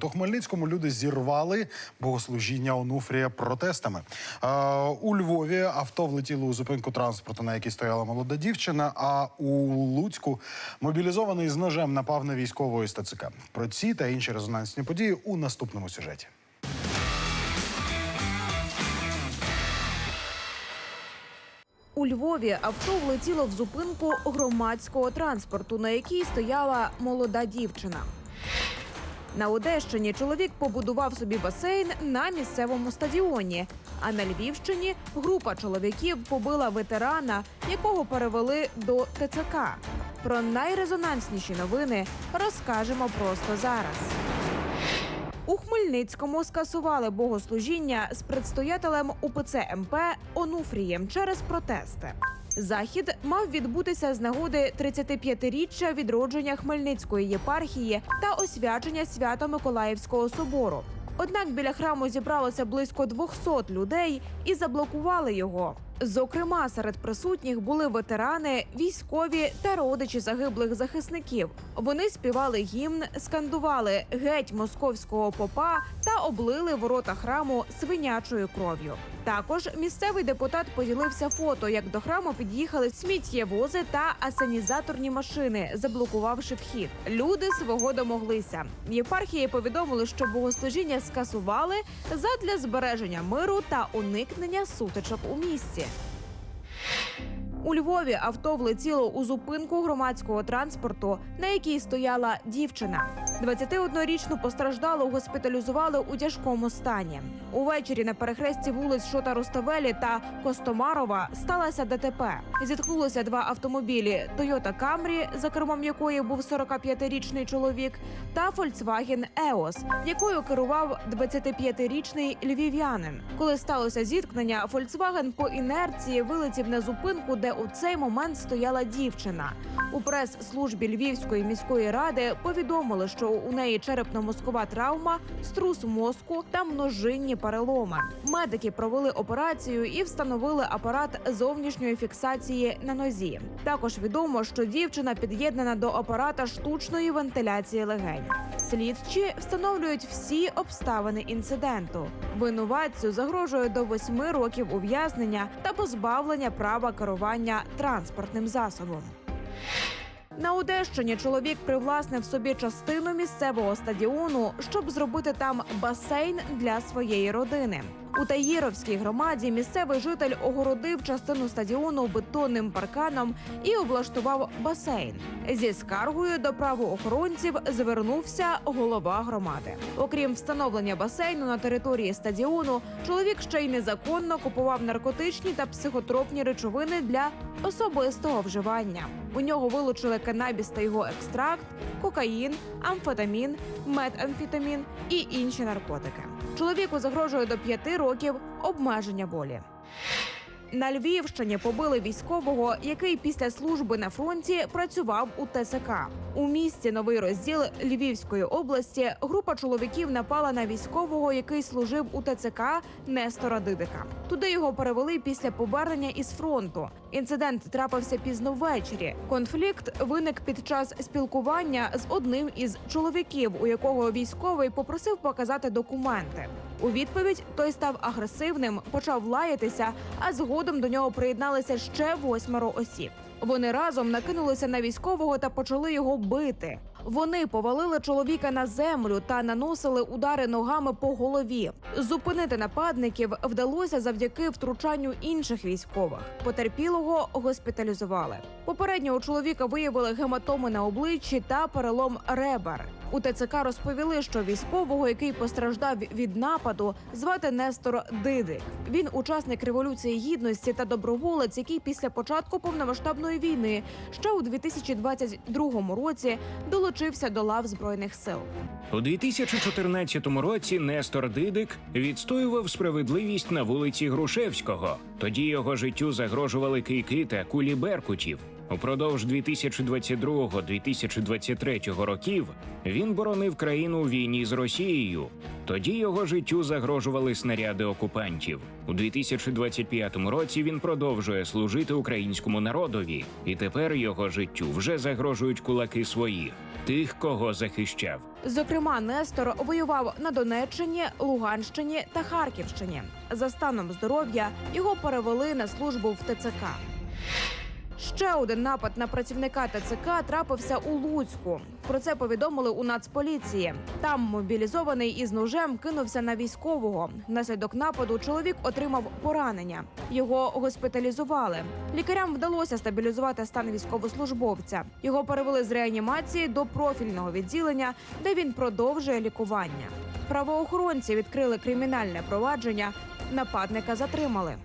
То Хмельницькому люди зірвали богослужіння Онуфрія протестами. Е, у Львові авто влетіло у зупинку транспорту, на якій стояла молода дівчина. А у Луцьку мобілізований з ножем напав на військового із. Про ці та інші резонансні події у наступному сюжеті. У Львові авто влетіло в зупинку громадського транспорту, на якій стояла молода дівчина. На Одещині чоловік побудував собі басейн на місцевому стадіоні. А на Львівщині група чоловіків побила ветерана, якого перевели до ТЦК. Про найрезонансніші новини розкажемо просто зараз. У Хмельницькому скасували богослужіння з предстоятелем УПЦ МП Онуфрієм через протести. Захід мав відбутися з нагоди 35-річчя відродження Хмельницької єпархії та освячення Свято-Миколаївського собору. Однак біля храму зібралося близько 200 людей і заблокували його. Зокрема, серед присутніх були ветерани, військові та родичі загиблих захисників. Вони співали гімн, скандували геть московського попа та облили ворота храму свинячою кров'ю. Також місцевий депутат поділився фото, як до храму під'їхали сміттєвози та асанізаторні машини, заблокувавши вхід. Люди свого домоглися. Єпархії повідомили, що богослужіння скасували задля збереження миру та уникнення сутичок у місті. У Львові авто влетіло у зупинку громадського транспорту, на якій стояла дівчина. 21-річну постраждалу госпіталізували у тяжкому стані. Увечері на перехресті вулиць Шота Руставелі та Костомарова сталося ДТП. Зіткнулися два автомобілі: Toyota Camry, за кермом якої був 45-річний чоловік, та Volkswagen EOS, якою керував 25-річний львів'янин. Коли сталося зіткнення, Volkswagen по інерції вилетів на зупинку, де у цей момент стояла дівчина. У прес-службі Львівської міської ради повідомили, що у неї черепно-мозкова травма, струс мозку та множинні переломи. Медики провели операцію і встановили апарат зовнішньої фіксації на нозі. Також відомо, що дівчина під'єднана до апарата штучної вентиляції легень. Слідчі встановлюють всі обставини інциденту. Винуватцю загрожує до восьми років ув'язнення та позбавлення права керування транспортним засобом. На Одещині чоловік привласнив собі частину місцевого стадіону, щоб зробити там басейн для своєї родини. У Таїровській громаді місцевий житель огородив частину стадіону бетонним парканом і облаштував басейн. Зі скаргою до правоохоронців звернувся голова громади. Окрім встановлення басейну на території стадіону, чоловік ще й незаконно купував наркотичні та психотропні речовини для особистого вживання. У нього вилучили канабіс та його екстракт, кокаїн, амфетамін, метамфетамін і інші наркотики. Чоловіку загрожує до п'яти років обмеження волі. На Львівщині побили військового, який після служби на фронті працював у ТСК. У місті новий розділ Львівської області група чоловіків напала на військового, який служив у ТЦК Нестора Дидика. Туди його перевели після повернення із фронту. Інцидент трапився пізно ввечері. Конфлікт виник під час спілкування з одним із чоловіків, у якого військовий попросив показати документи. У відповідь той став агресивним, почав лаятися, а згодом до нього приєдналися ще восьмеро осіб. Вони разом накинулися на військового та почали його бити. Вони повалили чоловіка на землю та наносили удари ногами по голові. Зупинити нападників вдалося завдяки втручанню інших військових. Потерпілого госпіталізували. Попередньо у чоловіка виявили гематоми на обличчі та перелом ребер. У ТЦК розповіли, що військового, який постраждав від нападу, звати Нестор Дидик. Він учасник революції гідності та доброволець, який після початку повномасштабної війни ще у 2022 році долучився до лав збройних сил. У 2014 році Нестор Дидик відстоював справедливість на вулиці Грушевського. Тоді його життю загрожували кийки та кулі беркутів. Упродовж 2022-2023 років він боронив країну у війні з Росією. Тоді його життю загрожували снаряди окупантів. У 2025 році він продовжує служити українському народові, і тепер його життю вже загрожують кулаки своїх, тих, кого захищав. Зокрема, Нестор воював на Донеччині, Луганщині та Харківщині. За станом здоров'я його перевели на службу в ТЦК. Ще один напад на працівника ТЦК трапився у Луцьку. Про це повідомили у Нацполіції. Там мобілізований із ножем кинувся на військового. Внаслідок нападу чоловік отримав поранення. Його госпіталізували. Лікарям вдалося стабілізувати стан військовослужбовця. Його перевели з реанімації до профільного відділення, де він продовжує лікування. Правоохоронці відкрили кримінальне провадження. Нападника затримали.